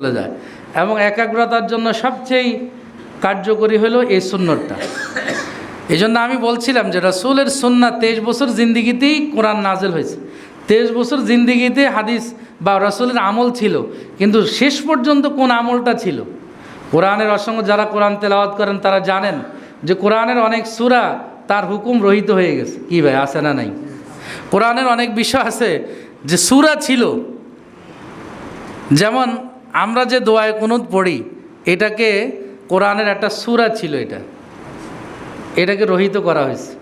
চলে যায়। এবং একাগ্রতার জন্য সবচেয়ে কার্যকরী হলো এই সুন্নতটা। এই জন্য আমি বলছিলাম যে রসুলের সুন্না তেইশ বছর জিন্দিগিতেই কোরআন নাজেল হয়েছে। তেইশ বছর জিন্দিগিতে হাদিস বা রসুলের আমল ছিল, কিন্তু শেষ পর্যন্ত কোন আমলটা ছিল? কোরআনের অসংখ্য যারা কোরআন তেলাওয়াত করেন তারা জানেন যে কোরআনের অনেক সুরা তার হুকুম রহিত হয়ে গেছে। কি ভাই, আছে না নাই? কোরআনের অনেক বিষয় আছে যে সুরা ছিল। যেমন আমরা যে দোয়ায় কুনুত পড়ি, এটাকে কোরআনের একটা সুরা ছিল এটা। এটাকে রহিত করা হয়েছে।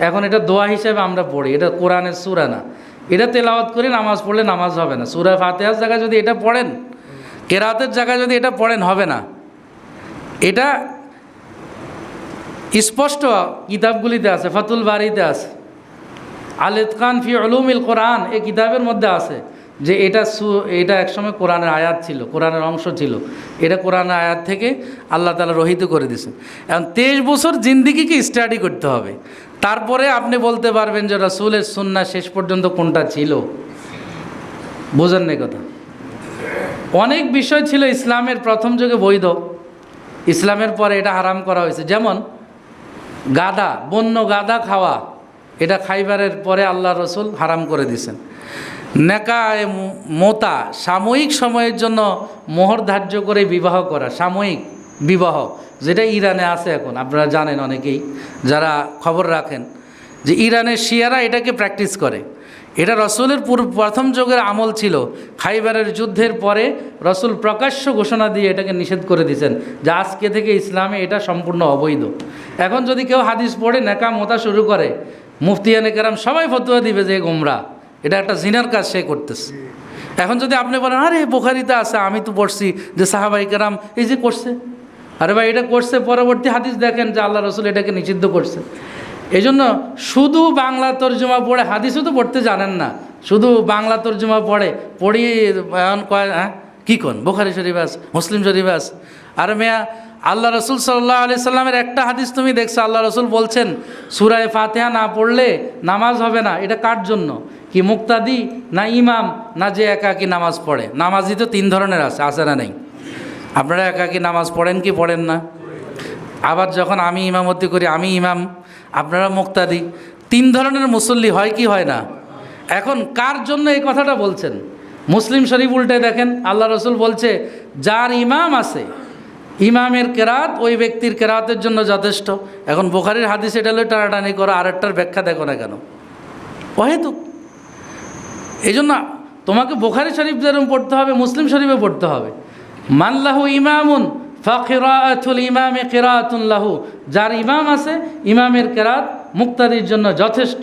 এখন এটা দোয়া হিসেবে আমরা পড়ি, এটা কোরআনের সুরা না। এটা তেলাওয়াত করে, নামাজ পড়লে নামাজ হবে না। সুরা ফাতেহার জায়গায় যদি এটা পড়েন, কেরাতের জায়গায় যদি এটা পড়েন, হবে না। এটা স্পষ্ট কিতাবগুলিতে আছে, ফাতুল বাড়িতে আছে। আলেদ খান ফি অলুমিল কোরআন, এই কিতাবের মধ্যে আছে। যে এটা সু, এটা একসময় কোরআনের আয়াত ছিল, কোরআনের অংশ ছিল। এটা কোরআনের আয়াত থেকে আল্লাহ তালা রহিত করে দিয়েছেন। এখন তেইশ বছর জিন্দিগিকে স্টাডি করতে হবে। তারপরে আপনি বলতে পারবেন যে রসুলের সুন্না শেষ পর্যন্ত কোনটা ছিল? বোঝেন না কথা। অনেক বিষয় ছিল ইসলামের প্রথম যুগে বৈধ। ইসলামের পরে এটা হারাম করা হয়েছে। যেমন গাদা বন্য গাদা খাওয়া, এটা খাইবারের পরে আল্লাহ রসুল হারাম করে দিয়েছেন। নেকা এ ম- মোতা, সাময়িক সময়ের জন্য মোহর ধার্য করে বিবাহ করা, সাময়িক বিবাহ, যেটা ইরানে আছে এখন, আপনারা জানেন অনেকেই, যারা খবর রাখেন, যে ইরানের শিয়ারা এটাকে প্র্যাকটিস করে। এটা রসুলের পুর প্রথম যুগের আমল ছিল, খাইবারের যুদ্ধের পরে রসুল প্রকাশ্য ঘোষণা দিয়ে এটাকে নিষেধ করে দিয়েছেন, যে আজকে থেকে ইসলামে এটা সম্পূর্ণ অবৈধ। এখন যদি কেউ হাদিস পড়ে, নেকা মোতা শুরু করে মুফতিয়ানে কেরাম সবাই ফতুয়া দিবে যে গোমরা। এটা একটা জিনার কাজ সে করতেছে। এখন যদি আপনি বলেন, আরে, বোখারিতে আছে, আমি তো পড়ছি যে সাহাবাই কেরাম, এই যে করছে। আরে ভাই, এটা করছে, পরবর্তী হাদিস দেখেন যে আল্লাহ রসুল এটাকে নিষিদ্ধ করছে। এই জন্য শুধু বাংলা তর্জমা পড়ে, হাদিসও তো পড়তে জানেন না। শুধু বাংলা তর্জমা পড়ে পড়ি কয় হ্যাঁ? কী কোন? বোখারি শরীফ আস মুসলিম শরীফ আস আর মেয়া আল্লাহ রসুল সাল্লাহ আলি সাল্লামের একটা হাদিস তুমি দেখছ, আল্লাহ রসুল বলছেন, সুরায় ফাতেহা না পড়লে নামাজ হবে না, এটা কার জন্য? কি মুক্তাদি না ইমাম? না যে একাকি নামাজ পড়ে? নামাজই তো তিন ধরনের আছে আছে না নেই? আপনারা একাকি নামাজ পড়েন কি পড়েন না? আবার যখন আমি ইমামতি করি, আমি ইমাম, আপনারা মুক্তাদি, তিন ধরনের মুসল্লি হয় কি হয় না? এখন কার জন্য এই কথাটা বলছেন? মুসলিম শরীফ উল্টে দেখেন, আল্লাহ রসুল বলছে, যার ইমাম আছে ইমামের কেরাত ওই ব্যক্তির কেরাতের জন্য যথেষ্ট। এখন বোখারির হাদিস এটা হলো টানাটানি করো, আরেকটার ব্যাখ্যা দেখো না কেন? অহেতুক। এই জন্য তোমাকে বোখারি শরীফ যেরকম পড়তে হবে, মুসলিম শরীফে পড়তে হবে। মানলাহু ইমামুন ফিরাতুল ইমামে কেরাতুল্লাহু যার ইমাম আছে, ইমামের কেরাত মুক্তাদির জন্য যথেষ্ট।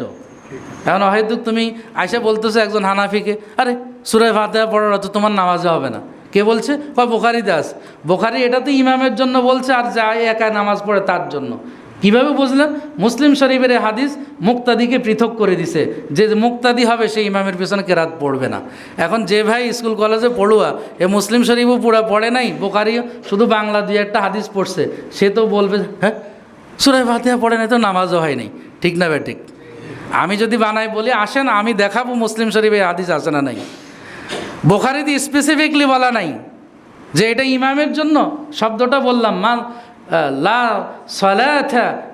এখন হয়তো তুমি আইসা বলতেছো একজন হানাফিকে, আরে সুরে ফাতেহা পড়ার তো তোমার নামাজে হবে না। কে বলছে? কয়, বোখারি দাস। বোখারি এটা তো ইমামের জন্য বলছে, আর যা একা নামাজ পড়ে তার জন্য। কীভাবে বুঝলেন? মুসলিম শরীফের হাদিস মুক্তাদিকে পৃথক করে দিছে। যে মুক্তাদি হবে, সেই ইমামের পেছনে কেরাত পড়বে না। এখন যে ভাই স্কুল, কলেজে পড়ুয়া, এ মুসলিম শরীফও পুরা পড়ে নাই বোকারিও শুধু বাংলা দিয়ে একটা হাদিস পড়ছে। সে তো বলবে হ্যাঁ সুরাই ফাতিহা পড়ে নাই তো নামাজও হয়নি ঠিক না বে, ঠিক? আমি যদি বানাই বলি, আসেন, আমি দেখাবো মুসলিম শরীফে হাদিস আসে না নাই। বোখারিতে স্পেসিফিকলি বলা নাই যে এটা ইমামের জন্য শব্দটা বললাম, মা লা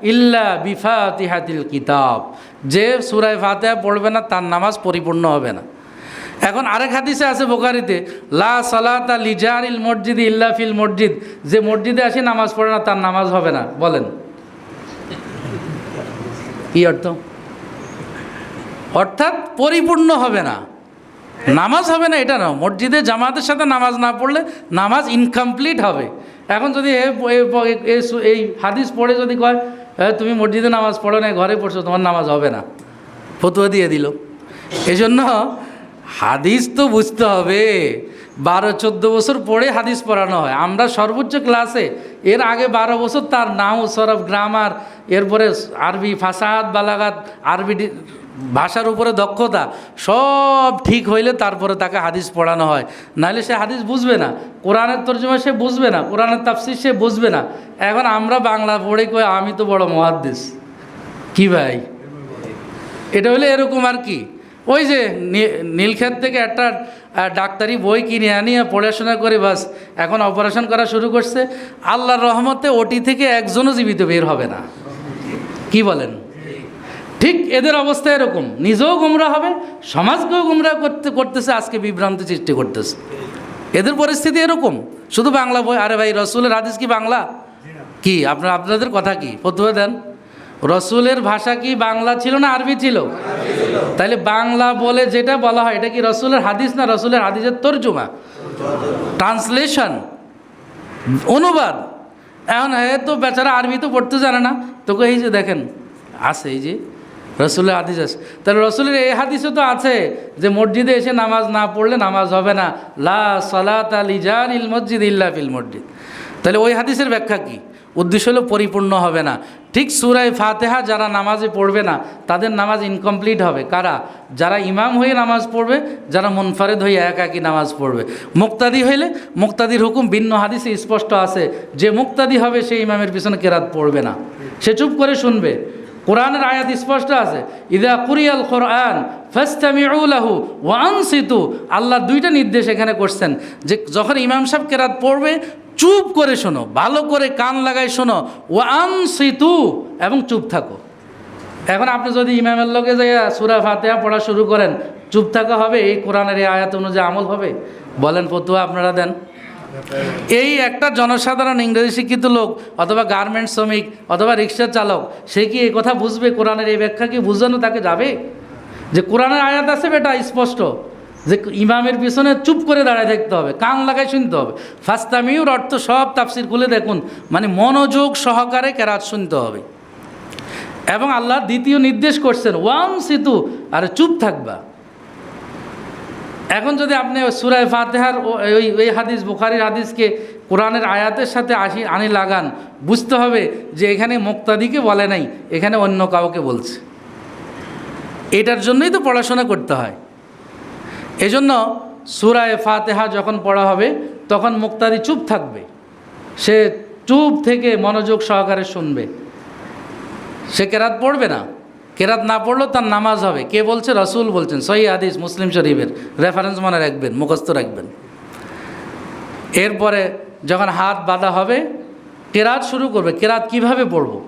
ইল্লা বিফাতিহাতিল কিতাব। যে সুরায় ফাতেহা পড়বে না, তার নামাজ পরিপূর্ণ হবে না। এখন আরেক হাদিসে আছে বোখারিতে, লা সালাতা লিজারিল মসজিদ ইল্লা ফিল মসজিদ। যে মসজিদে আসে নামাজ পড়ে না, তার নামাজ হবে না। বলেন। কি অর্থ? অর্থাৎ পরিপূর্ণ হবে না। নামাজ হবে না এটা না। মসজিদে জামাতের সাথে নামাজ না পড়লে নামাজ ইনকমপ্লিট হবে। এখন যদি এই হাদিস পড়ে যদি কয় "এ, তুমি মসজিদে নামাজ পড়ো না ঘরে পড়ছো তোমার নামাজ হবে না। ফতুয়া দিয়ে দিল। এই জন্য হাদিস তো বুঝতে হবে। বারো চোদ্দ বছর পড়ে হাদিস পড়ানো হয়। আমরা সর্বোচ্চ ক্লাসে এর আগে বারো বছর তার নাও সরফ গ্রামার এরপরে আরবি ফাসাদ বালাগাত আরবি ভাষার উপরে দক্ষতা সব ঠিক হইলে তারপরে তাকে হাদিস পড়ানো হয়। নাহলে সে হাদিস বুঝবে না। কোরআনের তর্জমা সে বুঝবে না, কোরআনের তাফসির সে বুঝবে না। এখন আমরা বাংলা পড়ে কই আমি তো বড় মহাদ্দেশ কি ভাই? এটা হলে এরকম আর কি? ওই যে নীলক্ষেত থেকে একটা ডাক্তারি বই কিনে আনিয়ে পড়াশোনা করে বাস, এখন অপারেশন করা শুরু করছে। আল্লাহর রহমতে ওটি থেকে একজনও জীবিত বের হবে না। কি বলেন? ঠিক এদের অবস্থা এরকম। নিজেও গুমরা হবে, সমাজকেও গুমরা করতে, করতেছে, আজকে বিভ্রান্তি সৃষ্টি করতেছে। এদের পরিস্থিতি এরকম। শুধু বাংলা বই? আরে ভাই, রসুলের হাদিস কি বাংলা? কি? আপনার আপনাদের কথা কি? ফতুয়া দেন। রসুলের ভাষা কি বাংলা ছিল না আরবি ছিল? তাহলে বাংলা বলে যেটা বলা হয়, এটা কি রসুলের হাদিস না রসুলের হাদিসের তর্জমা? ট্রান্সলেশন। অনুবাদ। এখন এ তো বেচারা আরবি তো পড়তে জানে না। তোকে এই যে দেখেন, আছে এই যে রসুলের হাদিস আছে। তাহলে রসুলের এই হাদিসও তো আছে যে মসজিদে এসে নামাজ না পড়লে নামাজ হবে না। লা সালাত আলিজান ইল মসজিদ ইল্লা ফিল মসজিদ। তাহলে ওই হাদিসের ব্যাখ্যা কি? উদ্দেশ্য হলো পরিপূর্ণ হবে না। ঠিক সুরায় ফাতেহা যারা নামাজে পড়বে না, তাদের নামাজ ইনকমপ্লিট হবে। কারা? যারা ইমাম হয়ে নামাজ পড়বে, যারা মুনফারেদ হয়ে একাকি নামাজ পড়বে। মুক্তাদি হইলে, মুক্তাদির হুকুম ভিন্ন হাদিসে স্পষ্ট আছে। যে মুক্তাদি হবে সে ইমামের পিছনে কেরাত পড়বে না। সে চুপ করে শুনবে। কোরআনের আয়াত স্পষ্ট আছে, ইদা কুরিয়াল কোরআন ফাস্তামিউলাহু ওয়ানসিতু আল্লাহ দুইটা নির্দেশ এখানে করছেন, যে যখন ইমাম সাহেব কেরাত পড়বে, চুপ করে শোনো, ভালো করে কান লাগাই শোনো ওয়ানসিতু এবং চুপ থাকো। এখন আপনি যদি ইমামের লোকে যাই সুরা ফাতেহা পড়া শুরু করেন, চুপ থাকা হবে? এই কোরআনের এই আয়াত অনুযায়ী আমল হবে? বলেন, ফতুয়া আপনারা দেন। এই একটা জনসাধারণ ইংরেজি শিক্ষিত লোক অথবা গার্মেন্ট শ্রমিক অথবা রিক্সা চালক, সে কি এই কথা বুঝবে? কোরআনের এই ব্যাখ্যা কি বুঝানো তাকে যাবে? যে কোরআনের আয়াত আছে বেটা, স্পষ্ট। যে ইমামের পিছনে চুপ করে দাঁড়ায় থাকতে হবে, কান লাগায় শুনতে হবে। ফাস্তামিউর অর্থ সব তাফসির খুলে দেখুন মানে মনোযোগ সহকারে কেরাত শুনতে হবে। এবং আল্লাহ দ্বিতীয় নির্দেশ করছেন, ওয়ান সিতু, আর চুপ থাকবা। এখন যদি আপনি সুরায় ফাতেহার ওই ওই হাদিস, বুখারির হাদিসকে কোরআনের আয়াতের সাথে আসি আনি লাগান, বুঝতে হবে যে এখানে মুক্তাদিকে বলে নাই, এখানে অন্য কাউকে বলছে। এটার জন্যই তো পড়াশোনা করতে হয়। এজন্য সুরায় ফাতেহা যখন পড়া হবে, তখন মুক্তাদি চুপ থাকবে। সে চুপ থেকে মনোযোগ সহকারে শুনবে। সে কেরাত পড়বে না। কেরাত না পড়লেও তার নামাজ হবে। কে বলছে? রসুল বলছেন। সহি হাদিস, মুসলিম শরীফের। রেফারেন্স মনে রাখবেন, মুখস্থ রাখবেন। এরপরে যখন হাত বাঁধা হবে, কেরাত শুরু করবে। কেরাত কীভাবে পড়ব?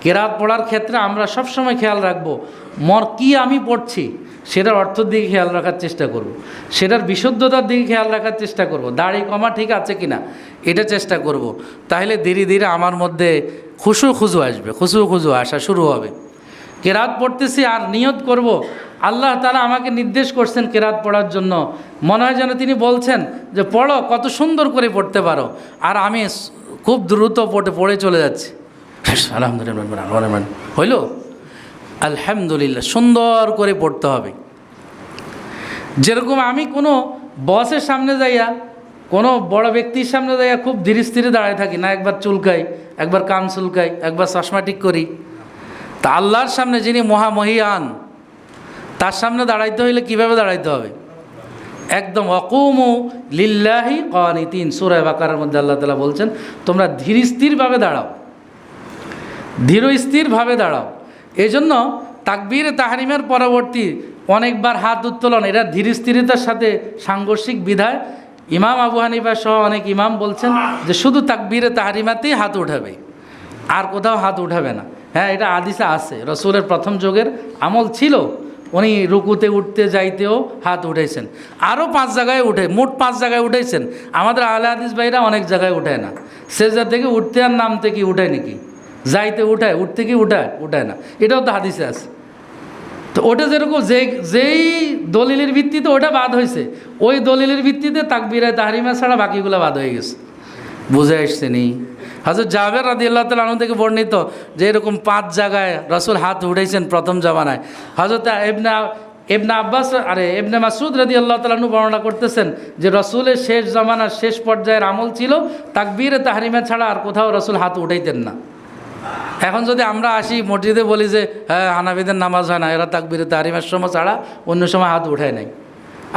কেরাত পড়ার ক্ষেত্রে আমরা সবসময় খেয়াল রাখব, মর কি আমি পড়ছি, সেটার অর্থের দিকে খেয়াল রাখার চেষ্টা করব। সেটার বিশুদ্ধতার দিকে খেয়াল রাখার চেষ্টা করব। দাড়ি কমা ঠিক আছে কি না এটা চেষ্টা করব। তাহলে ধীরে ধীরে আমার মধ্যে খুশু খুজু আসবে খুশু খুজু আসা শুরু হবে। কেরাত পড়তেছি আর নিয়ত করব। আল্লাহ তালা আমাকে নির্দেশ করছেন কেরাত পড়ার জন্য। মনে হয় যেন তিনি বলছেন যে, পড়ো, কত সুন্দর করে পড়তে পারো। আর আমি খুব দ্রুত পড়ে পড়ে চলে যাচ্ছি। আলহামদুলিল্লাহ হইল? আলহামদুলিল্লাহ, সুন্দর করে পড়তে হবে। যেরকম আমি কোনো বসের সামনে যাইয়া, কোনো বড় ব্যক্তির সামনে যাইয়া খুব ধীরে স্থিরে দাঁড়ায় থাকি, না একবার চুলকাই, একবার কান চুলকাই, একবার চশমা ঠিক করি। তা আল্লাহর সামনে যিনি মহামহিয়ান, তার সামনে দাঁড়াইতে হইলে কীভাবে দাঁড়াইতে হবে? একদম অকুমু লিল্লাহি তিন সুরায় বাকারের মধ্যে আল্লাহ তালা বলছেন, তোমরা ধীর স্থিরভাবে দাঁড়াও। ধীর স্থিরভাবে দাঁড়াও। এই জন্য তাকবীর তাহারিমের পরবর্তী অনেকবার হাত উত্তোলন, এটা ধীর স্থিরতার সাথে সাংঘর্ষিক বিধায়। ইমাম আবু হানিফা সহ অনেক ইমাম বলছেন যে, শুধু তাকবীরে তাহারিমাতেই হাত উঠাবে, আর কোথাও হাত উঠাবে না। হ্যাঁ এটা আদিসা আছে। রসুলের প্রথম যুগের আমল ছিল, উনি রুকুতে উঠতে যাইতেও হাত উঠেছেন আরও পাঁচ জায়গায় উঠে, মোট পাঁচ জায়গায় উঠেছেন আমাদের আলে হাদিস ভাইরা অনেক জায়গায় উঠায় না। সেজা থেকে উঠতে আর নামতে কি উঠায় নাকি? যাইতে উঠায়, উঠতে কি উঠায়? উঠায় না। এটাও তো হাদিসে আছে। তো ওটা যেরকম যে, যেই দলিলের ভিত্তিতে ওটা বাদ হয়েছে ওই দলিলের ভিত্তিতে তাকবিরায় তাহারিমা ছাড়া বাকিগুলো বাদ হয়ে গেছে। বুঝে আসছে নি? হাজর জাবের রাদি আল্লাহ তালু থেকে বর্ণিত যে এরকম পাঁচ জায়গায় রসুল হাত উঠেছেন প্রথম জামানায়। হজরত এবনা এবনা আব্বাস, আরে এবনে মাসুদ রাদি আল্লাহ তালু বর্ণনা করতেছেন যে রসুলের শেষ জামানার শেষ পর্যায়ের আমল ছিল, তাকবীরে তাহারিমা ছাড়া আর কোথাও রসুল হাত উঠাইতেন না। এখন যদি আমরা আসি মসজিদে বলি যে হ্যাঁ হানাবিদের নামাজ হয় না, এরা তাকবিরে তাহারিমার সময় ছাড়া অন্য সময় হাত উঠায় নাই।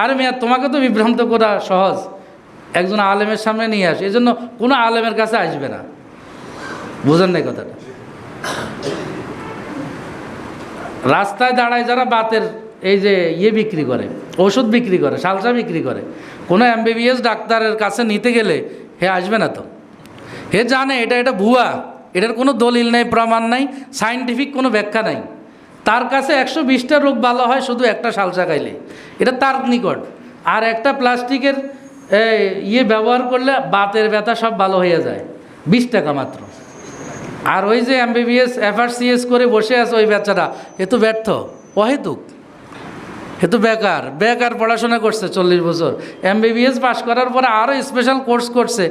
আরে মেয়া, তোমাকে তো বিভ্রান্ত করা সহজ। একজন আলেমের সামনে নিয়ে আসে এই জন্য কোনো আলেমের কাছে আসবে না। বুঝেন নাই কথাটা। রাস্তায় দাঁড়ায় যারা বাতের এই যে ইয়ে বিক্রি করে, ওষুধ বিক্রি করে, সালসা বিক্রি করে, কোনো এমবিবিএস ডাক্তারের কাছে নিতে গেলে হে আসবে না তো? হে জানে এটা এটা ভুয়া, এটার কোনো দলিল নেই, প্রমাণ নাই, সাইন্টিফিক কোনো ব্যাখ্যা নাই। তার কাছে একশো বিশটা রোগ ভালো হয় শুধু একটা সালসা খাইলে। এটা তার নিকট। আর একটা প্লাস্টিকের ইয়ে ব্যবহার করলে বাতের ব্যথা সব ভালো হয়ে যায়, বিশ টাকা মাত্র। আর ওই যে এমবিবিএস এফআরসিএস করে বসে আছে ওই বাচ্চারা এ তো ব্যর্থ, অহেতুক। এ তো বেকার বেকার পড়াশোনা করছে চল্লিশ বছর। এমবিবিএস পাস করার পরে আরও স্পেশাল কোর্স করছে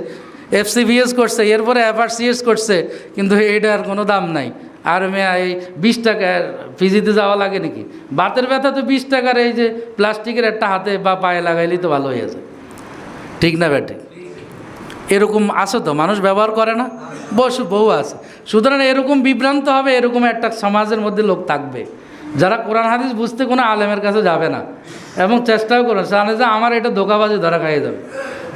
এফসিবিএস করছে, এরপরে এফআরসিএস করছে, কিন্তু এইটার কোনো দাম নাই। আর মেয়া, এই বিশ টাকার ফিজিতে যাওয়া লাগে নাকি? বাতের ব্যথা তো বিশ টাকার, এই যে প্লাস্টিকের একটা হাতে বা পায়ে লাগাইলেই তো ভালো হয়ে যায়। ঠিক না ব্যাটে এরকম আছে তো? মানুষ ব্যবহার করে না? বসু বহু আছে। সুতরাং এরকম বিভ্রান্ত হবে, এরকম একটা সমাজের মধ্যে লোক থাকবে। যারা কোরআন, হাদিস বুঝতে কোনো আলেমের কাছে যাবে না। এবং চেষ্টাও করে জানে যে আমার এটা ধোকাবাজি ধরা খাইয়ে যাবে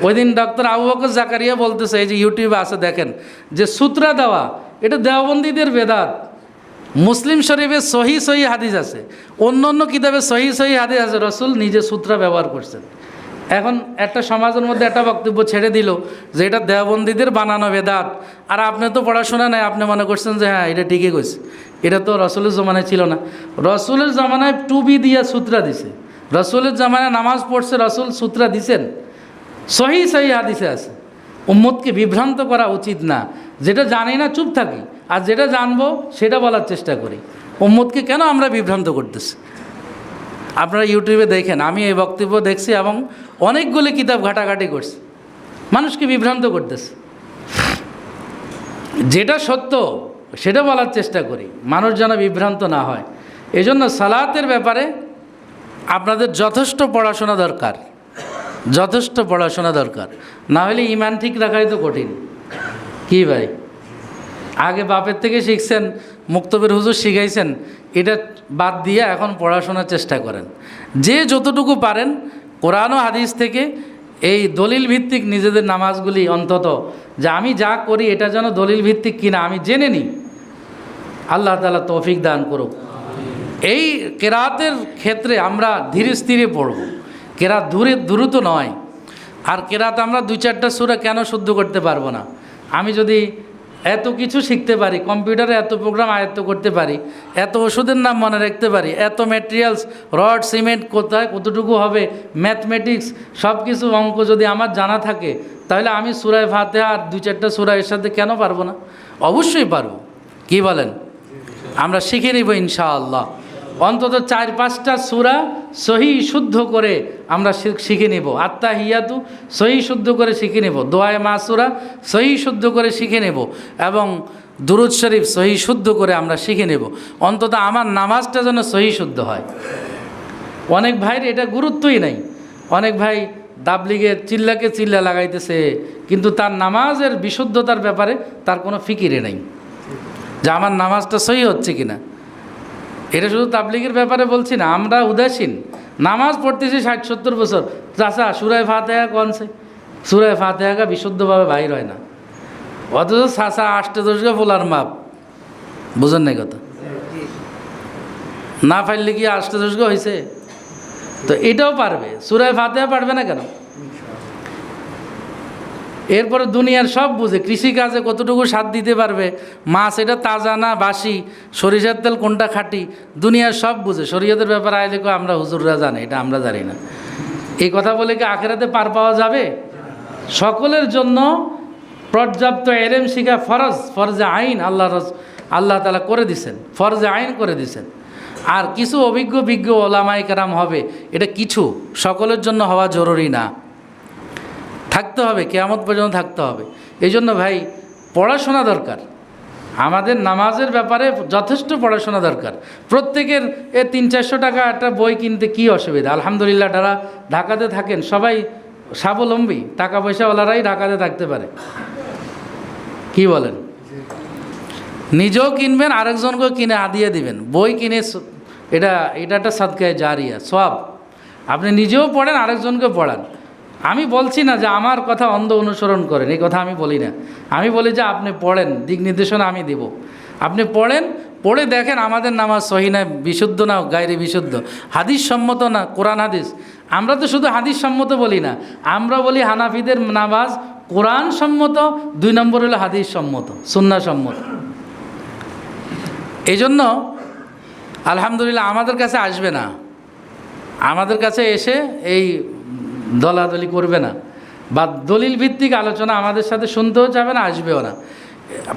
ওই দিন ডক্টর আবু বকর জাকারিয়া বলতেছে, এই যে ইউটিউবে আছে, দেখেন, যে সূত্রা দেওয়া, এটা দেওবন্দীদের বেদাত। মুসলিম শরীফে সহি সহি হাদিস আছে। অন্য অন্য কিতাবে সহি সহি হাদিস আছে। রসুল নিজে সূত্রা ব্যবহার করছেন। এখন একটা সমাজের মধ্যে একটা বক্তব্য ছেড়ে দিল যে এটা দেওবন্দীদের বানানো বেদাত। আর আপনি তো পড়াশোনা নেই, আপনি মনে করছেন যে হ্যাঁ এটা ঠিকই কইছে। এটা তো রসুলের জমানায় ছিল না। রসুলের জমানায় টুবি দিয়া সূত্রা দিছে। রসুলের জমানায় নামাজ পড়ছে, রসুল সূত্রা দিছেন। সহি সহি হাদিসে আছে। উম্মতকে বিভ্রান্ত করা উচিত না। যেটা জানি না, চুপ থাকি। আর যেটা জানব, সেটা বলার চেষ্টা করি। উম্মতকে কেন আমরা বিভ্রান্ত করতেছি? আপনারা ইউটিউবে দেখেন, আমি এই বক্তব্য দেখছি এবং অনেকগুলি কিতাব ঘাটাঘাটি করছি। মানুষকে বিভ্রান্ত করতেছে। যেটা সত্য, সেটা বলার চেষ্টা করি। মানুষ যেন বিভ্রান্ত না হয়। এজন্য সালাতের ব্যাপারে আপনাদের যথেষ্ট পড়াশোনা দরকার। যথেষ্ট পড়াশোনা দরকার। না হলে ইমান ঠিক রাখাই তো কঠিন। কি ভাই? আগে বাপের থেকে শিখছেন, মুক্তবের হুজুর শিখাইছেন, এটা বাদ দিয়ে এখন পড়াশোনার চেষ্টা করেন। যে যতটুকু পারেন কোরআন ও হাদিস থেকে এই দলিল ভিত্তিক নিজেদের নামাজগুলি অন্তত যে আমি যা করি এটা যেন দলিল ভিত্তিক কিনা আমি জেনে নিই। আল্লাহ তালা তৌফিক দান করুক। এই কেরাতের ক্ষেত্রে আমরা ধীরে স্থিরে পড়ব। কেরাত দূরে দ্রুত নয়। আর কেরাত আমরা দুই চারটা সুরা কেন শুদ্ধ করতে পারব না? আমি যদি এত কিছু শিখতে পারি কম্পিউটারে এত প্রোগ্রাম আয়ত্ত করতে পারি, এত ওষুধের নাম মনে রাখতে পারি, এত ম্যাটেরিয়ালস রড সিমেন্ট কোথায়, কতটুকু হবে ম্যাথমেটিক্স সব কিছু অঙ্ক যদি আমার জানা থাকে, তাহলে আমি সুরায় ভাতে আর দু চারটা সুরায় এর সাথে কেন পারব না? অবশ্যই পারব। কি বলেন? আমরা শিখে নিব ইনশাআল্লাহ। অন্তত চার পাঁচটা সুরা সহি শুদ্ধ করে আমরা শিখে নেব। আত্মা হিয়াতু সহি শুদ্ধ করে শিখে নেব। দোয়ায় মা সুরা সহি শুদ্ধ করে শিখে নেব এবং দুরুদ শরীফ সহি শুদ্ধ করে আমরা শিখে নেব। অন্তত আমার নামাজটা যেন সহি শুদ্ধ হয়। অনেক ভাইয়ের এটা গুরুত্বই নাই। অনেক ভাই দাবলিগে চিল্লাকে চিল্লা লাগাইতেছে, কিন্তু তার নামাজের বিশুদ্ধতার ব্যাপারে তার কোনো ফিকিরে নাই। যে আমার নামাজটা সহি হচ্ছে কিনা। এটা শুধু তাবলিগের ব্যাপারে বলছি না, আমরা উদাসীন। নামাজ পড়তেছি ষাট সত্তর বছর। চাষা সুরায় ফাতেহা কনছে সুরায় ফাতেহাকা বিশুদ্ধভাবে বাইর হয় না। অথচ চাষা আষ্টে দশকে ফোলার মাপ। বুঝেন নাই কথা? না পারলে কি আষ্টে দশকে হয়েছে তো এটাও পারবে। সুরায় ফাতেহা পারবে না কেন? এরপরে দুনিয়ার সব বুঝে, কৃষিকাজে কতটুকু স্বাদ দিতে পারবে? মাছ এটা তাজা না বাসি? সরিষার তেল কোনটা খাঁটি? দুনিয়ার সব বুঝে, শরীয়তের ব্যাপারে আইলে কো আমরা হুজুররা জানি, এটা আমরা জানি না। এই কথা বলে কি আখেরাতে পার পাওয়া যাবে? সকলের জন্য পর্যাপ্ত এলেম শিখা ফরজ, ফরজে আইন আল্লাহ রস আল্লাহ তালা করে দিছেন, ফরজে আইন করে দিছেন। আর কিছু অভিজ্ঞ বিজ্ঞ ওলামাই কেরাম হবে, এটা কিছু, সকলের জন্য হওয়া জরুরি না। থাকতে হবে, কেয়ামত পর্যন্ত থাকতে হবে। এই জন্য ভাই, পড়াশোনা দরকার। আমাদের নামাজের ব্যাপারে যথেষ্ট পড়াশোনা দরকার। প্রত্যেকের এ তিন চারশো টাকা একটা বই কিনতে কি অসুবিধা? আলহামদুলিল্লাহ, যারা ঢাকাতে থাকেন, সবাই স্বাবলম্বী। টাকা পয়সাওয়ালারাই ঢাকাতে থাকতে পারে। কি বলেন? নিজেও কিনবেন, আরেকজনকেও কিনে আদিয়ে দিবেন। বই কিনে এটা এটা একটা সাদকায় জারিয়া সব আপনি নিজেও পড়েন, আরেকজনকে পড়ান। আমি বলছি না যে আমার কথা অন্ধ অনুসরণ করেন, এই কথা আমি বলি না। আমি বলি যে আপনি পড়েন, দিক নির্দেশনা আমি দেব। আপনি পড়েন, পড়ে দেখেন আমাদের নামাজ সহি না, বিশুদ্ধ না গায়রে বিশুদ্ধ। হাদিস সম্মত না, কোরআন হাদিস? আমরা তো শুধু হাদিস সম্মত বলি না, আমরা বলি হানাফিদের নামাজ কোরআন সম্মত, দুই নম্বর হলো হাদিস সম্মত সুন্না সম্মত। এই জন্য আলহামদুলিল্লাহ আমাদের কাছে আসবে না। আমাদের কাছে এসে এই দলাদলি করবে না। বা দলিল ভিত্তিক আলোচনা আমাদের সাথে শুনতেও যাবে না, আসবেও না।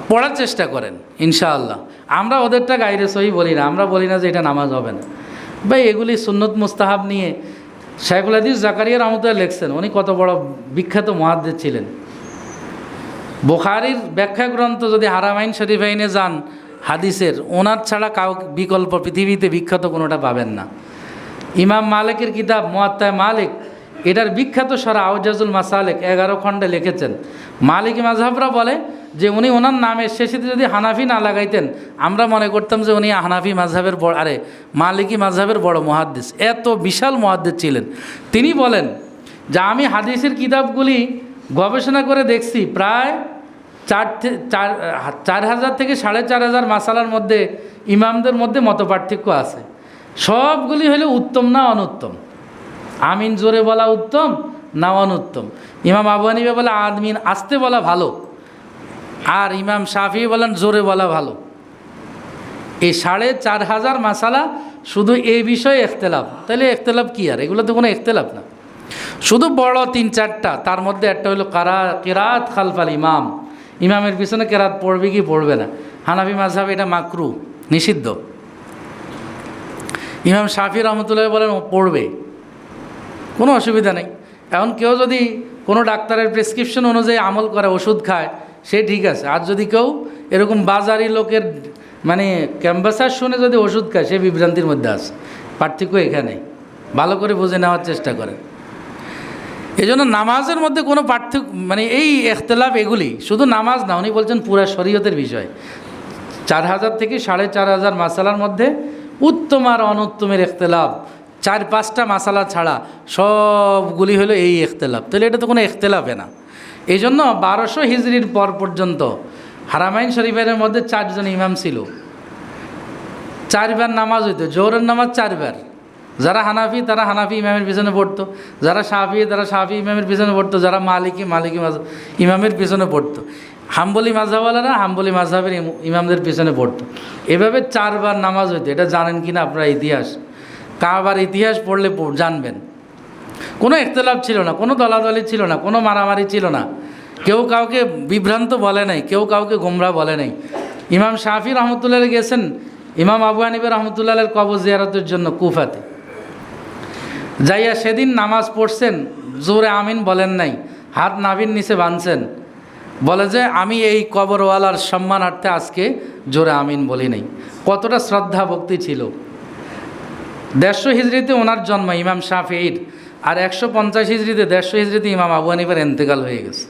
পড়ার চেষ্টা করেন, ইনশাআল্লাহ। আমরা ওদেরটা গাইরে সহি বলি না, আমরা বলি না যে এটা নামাজ হবে না। ভাই, এগুলি সুন্নত মুস্তাহাব নিয়ে শেখুল হাদিস জাকারিয়া রহমতুল্লাহ লেখছেন, উনি কত বড় বিখ্যাত মহাদ্দের ছিলেন। বোখারির ব্যাখ্যা গ্রন্থ যদি হারামাইন শরীফাইনে যান, হাদিসের, ওনার ছাড়া কাউ বিকল্প পৃথিবীতে বিখ্যাত কোনোটা পাবেন না। ইমাম মালিকের কিতাব মোয়াত্তায় মালিক এটার বিখ্যাত সারা আউজাজুল মাসালেক এগারো খণ্ডে লিখেছেন। মালিক মাঝহাবরা বলে যে উনি ওনার নামের শেষেতে যদি হানাফি না লাগাইতেন, আমরা মনে করতাম যে উনি হানাফি মাঝহাবের বড়, আরে মালিকি মাঝহাবের বড় মহাদ্দেশ এত বিশাল মহাদ্দেশ ছিলেন। তিনি বলেন যে আমি হাদিসের কিতাবগুলি গবেষণা করে দেখছি, প্রায় চার চার চার হাজার থেকে সাড়ে চার হাজার মাসালার মধ্যে, ইমামদের মধ্যে মত পার্থক্য আছে। সবগুলি হলো উত্তম না অনুত্তম? আমিন জোরে বলা উত্তম না অনুত্তম ইমাম আবু বলে আদমিন, আসতে বলা ভালো। আর ইমাম শাফি বলেন, জোরে বলা ভালো। এই সাড়ে চার হাজার মাসালা শুধু এই বিষয়ে এখতেলাফ তাহলে এখতেলাফ কি আর? এগুলো তো কোনো এখতেলাফ না। শুধু বড় তিন চারটা, তার মধ্যে একটা হলো কারা, কেরাত খালফাল ইমাম। ইমামের পিছনে কেরাত পড়বে কি পড়বে না। হানাফি মাঝহাব এটা মাকরু, নিষিদ্ধ। ইমাম শাফি রহমতুল্লাহ বলেন পড়বে। কোনো অসুবিধা নেই। এখন কেউ যদি কোনো ডাক্তারের প্রেসক্রিপশন অনুযায়ী আমল করে, ওষুধ খায়, সে ঠিক আছে। আর যদি কেউ এরকম বাজারি লোকের মানে ক্যাম্বাসার শুনে যদি ওষুধ খায়, সে বিভ্রান্তির মধ্যে আছে। পার্থক্য এখানে ভালো করে বুঝে নেওয়ার চেষ্টা করে। এই জন্য নামাজের মধ্যে কোনো পার্থক্য মানে এই এখতলাফ এগুলি, শুধু নামাজ না, উনি বলছেন পুরা শরীয়তের বিষয়। চার হাজার থেকে সাড়ে চার হাজার মাসালার মধ্যে উত্তম আর অনুত্তমের এখতেলাফ। চার পাঁচটা মাসালা ছাড়া সবগুলি হলো এই এখতেলাফ তাহলে এটা তো কোনো এখতেলাফে না। এই জন্য বারোশো হিজড়ির পর পর্যন্ত হারামাইন শরীফের মধ্যে চারজন ইমাম ছিল। চারবার নামাজ হইতো, জোহরের নামাজ চারবার। যারা হানাফি, তারা হানাফি ইমামের পিছনে পড়তো। যারা সাফি তারা সাফি ইমামের পিছনে পড়তো। যারা মালিকি মালিকি ইমামের পিছনে পড়তো। হাম্বলি মাঝহাওয়ালারা হাম্বলি মাঝহাবের ইম- ইমামদের পিছনে পড়তো। এভাবে চারবার নামাজ হইতো। এটা জানেন কি না আপনারা ইতিহাস। কাবার ইতিহাস পড়লে জানবেন। কোনো ইখতলাফ ছিল না, কোনো দলাদলি ছিল না, কোনো মারামারি ছিল না। কেউ কাউকে বিভ্রান্ত বলে নাই, কেউ কাউকে গোমরা বলে নাই। ইমাম শাফি রহমতুল্লাহ গেছেন, ইমাম আবু হানিফা রহমতুল্লাহের কবর জিয়ারতের জন্য কুফাতে। যাইয়া সেদিন নামাজ পড়ছেন, জোরে আমিন বলেন নাই, হাত নাভির নিচে বাঁধছেন। বলে যে, আমি এই কবরওয়ালার সম্মানার্থে আজকে জোরে আমিন বলি নাই। কতটা শ্রদ্ধা ভক্তি ছিল। দেড়শো হিজড়িতে ওনার জন্ম, ইমাম শাফির আর একশো পঞ্চাশ হিজড়িতে, দেড়শো হিজড়িতে ইমাম আবু হানিফার এন্তেকাল হয়ে গেছে।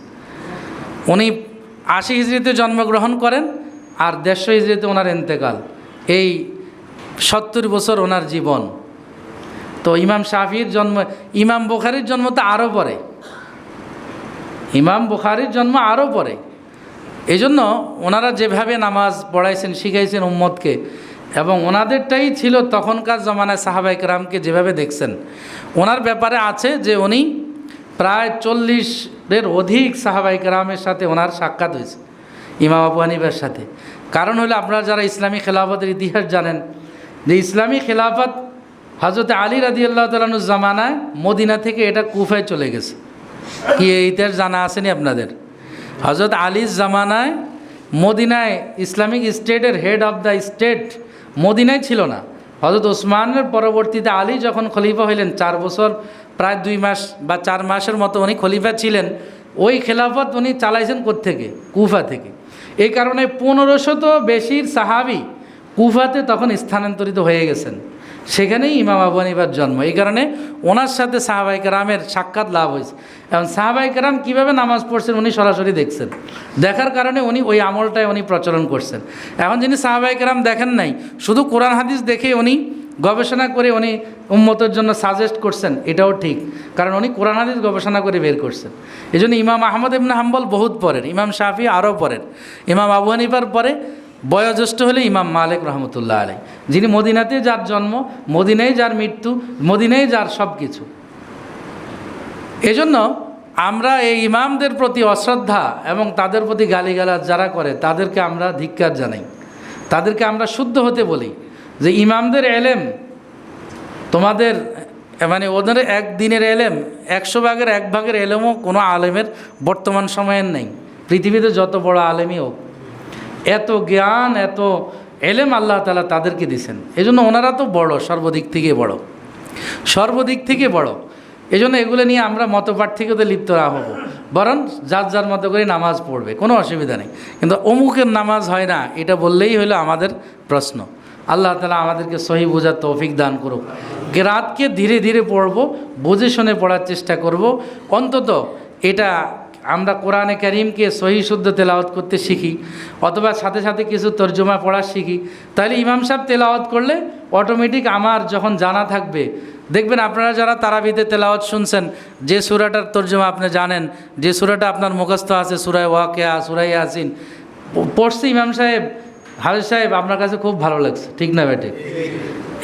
উনি আশি হিজড়িতে জন্মগ্রহণ করেন আর দেড়শো হিজড়িতে ওনার এন্তেকাল। এই সত্তর বছর ওনার জীবন। তো ইমাম শাফির জন্ম, ইমাম বুখারির জন্ম তো আরও পরে। ইমাম বুখারির জন্ম আরও পরে। এই জন্য ওনারা যেভাবে নামাজ পড়াইছেন, শিখাইছেন উম্মতকে এবং ওনাদেরটাই ছিল তখনকার জমানায় সাহাবাইক রামকে যেভাবে দেখছেন। ওনার ব্যাপারে আছে যে উনি প্রায় চল্লিশের অধিক সাহাবাইক রামের সাথে ওনার সাক্ষাৎ হয়েছে, ইমাম আবু হানিফের সাথে। কারণ হলো আপনারা যারা ইসলামী খেলাফতের ইতিহাস জানেন, যে ইসলামী খেলাফত হজরত আলী রাদি আল্লাহ তালানুর জামানায় মদিনা থেকে এটা কুফায় চলে গেছে। কি ইতিহাস জানা আসেনি আপনাদের? হজরত আলীর জামানায় মদিনায় ইসলামিক স্টেটের হেড অফ দ্য স্টেট মদিনায় ছিল না। হজরত ওসমানের পরবর্তীতে আলী যখন খলিফা হইলেন, চার বছর, প্রায় দুই মাস বা চার মাসের মতো উনি খলিফা ছিলেন, ওই খেলাফত উনি চালাইছেন থেকে কুফা থেকে। এই কারণে পনেরোশত বেশির সাহাবি কুফাতে তখন স্থানান্তরিত হয়ে গেছেন। সেখানেই ইমাম আবু হানিফার জন্ম। এই কারণে ওনার সাথে সাহাবাই রামের সাক্ষাৎ লাভ হয়েছে। এবং সাহাবাই রাম কীভাবে নামাজ পড়ছেন উনি সরাসরি দেখছেন। দেখার কারণে উনি ওই আমলটায় উনি প্রচলন করছেন। এখন যিনি সাহাবাই রাম দেখেন নাই, শুধু কোরআন হাদিস দেখে উনি গবেষণা করে উনি উম্মতের জন্য সাজেস্ট করছেন, এটাও ঠিক। কারণ উনি কোরআন হাদিস গবেষণা করে বের করছেন। এই জন্য ইমাম আহমদ ইবনা হাম্বল বহুত পরের ইমাম শাফি আরও পরের ইমাম আবু হানিফার পরে বয়োজ্যেষ্ঠ হলে ইমাম মালিক রহমতুল্লাহ আলাই। যিনি মদিনাতে যার জন্ম, মদিনায় যার মৃত্যু, মদিনায় যার সব কিছু এজন্য আমরা এই ইমামদের প্রতি অশ্রদ্ধা এবং তাদের প্রতি গালিগালাজ যারা করে, তাদেরকে আমরা ধিক্কার জানাই। তাদেরকে আমরা শুদ্ধ হতে বলি যে ইমামদের এলেম তোমাদের মানে ওদের একদিনের এলেম, একশো ভাগের এক ভাগের এলেমও কোনো আলেমের বর্তমান সময়ের নেই। পৃথিবীতে যত বড় আলেমই হোক। এত জ্ঞান, এত এলেম আল্লাহ তালা তাদেরকে দিছেন এজন্য ওনারা তো বড়, সর্বদিক থেকে বড়। সর্বদিক থেকে বড়। এই জন্য এগুলো নিয়ে আমরা মতপার্থক্যতে লিপ্ত না হব। বরং যার যার মতো করে নামাজ পড়বে, কোনো অসুবিধা নেই। কিন্তু অমুকের নামাজ হয় না, এটা বললেই হলো আমাদের প্রশ্ন। আল্লাহ তালা আমাদেরকে সহি বোঝার তৌফিক দান করুক। রাতকে ধীরে ধীরে পড়ব, বুঝে শুনে পড়ার চেষ্টা করব। অন্তত এটা আমরা কোরআনে করিমকে সহি শুদ্ধ তেলাওয়াত করতে শিখি, অথবা সাথে সাথে কিছু তর্জমা পড়া শিখি, তাহলে ইমাম সাহেব তেলাওয়াত করলে অটোমেটিক আমার যখন জানা থাকবে, দেখবেন আপনারা যারা তারাবিতে তেলাওয়াত শুনছেন, যে সুরাটার তর্জমা আপনি জানেন, যে সুরাটা আপনার মুখস্থ আছে, সুরায় ওয়াকেয়া সুরাই আসিন পড়ছে ইমাম সাহেব, হাফিজ সাহেব, আপনার কাছে খুব ভালো লাগছে, ঠিক না বেটে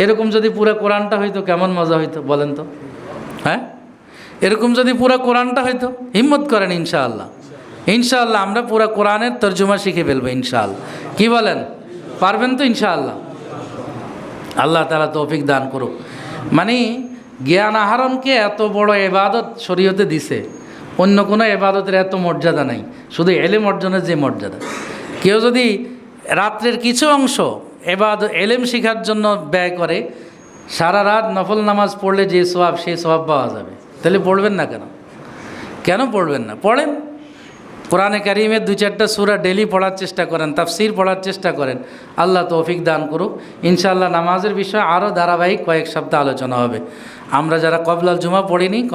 এরকম যদি পুরো কোরআনটা হইতো, কেমন মজা হইতো বলেন তো? হ্যাঁ? এরকম যদি পুরো কোরআনটা হয়তো, হিম্মত করেন ইনশাআল্লাহ। ইনশাআল্লাহ আমরা পুরো কোরআনের তর্জমা শিখে ফেলব ইনশাআল্লাহ। কি বলেন? পারবেন তো ইনশাআল্লাহ? আল্লাহ তালা তৌফিক দান করুক। মানে জ্ঞান আহরণকে এত বড় এবাদত শরীয়তে দিছে, অন্য কোনো এবাদতের এত মর্যাদা নাই। শুধু এলেম অর্জনের যে মর্যাদা। কেউ যদি রাত্রের কিছু অংশ এবাদ, এলেম শিখার জন্য ব্যয় করে, সারা রাত নফল নামাজ পড়লে যে সোয়াব সেই সোয়াব পাওয়া যাবে। তাহলে পড়বেন না কেন? কেন পড়বেন না? পড়েন। কোরআনে কারিমের দু চারটা সুরা ডেলি পড়ার চেষ্টা করেন, তাফসির পড়ার চেষ্টা করেন। আল্লাহ তৌফিক দান করুক। ইনশাআল্লাহ নামাজের বিষয়ে আরও ধারাবাহিক কয়েক সপ্তাহ আলোচনা হবে। আমরা যারা কবলাল জুমা পড়িনি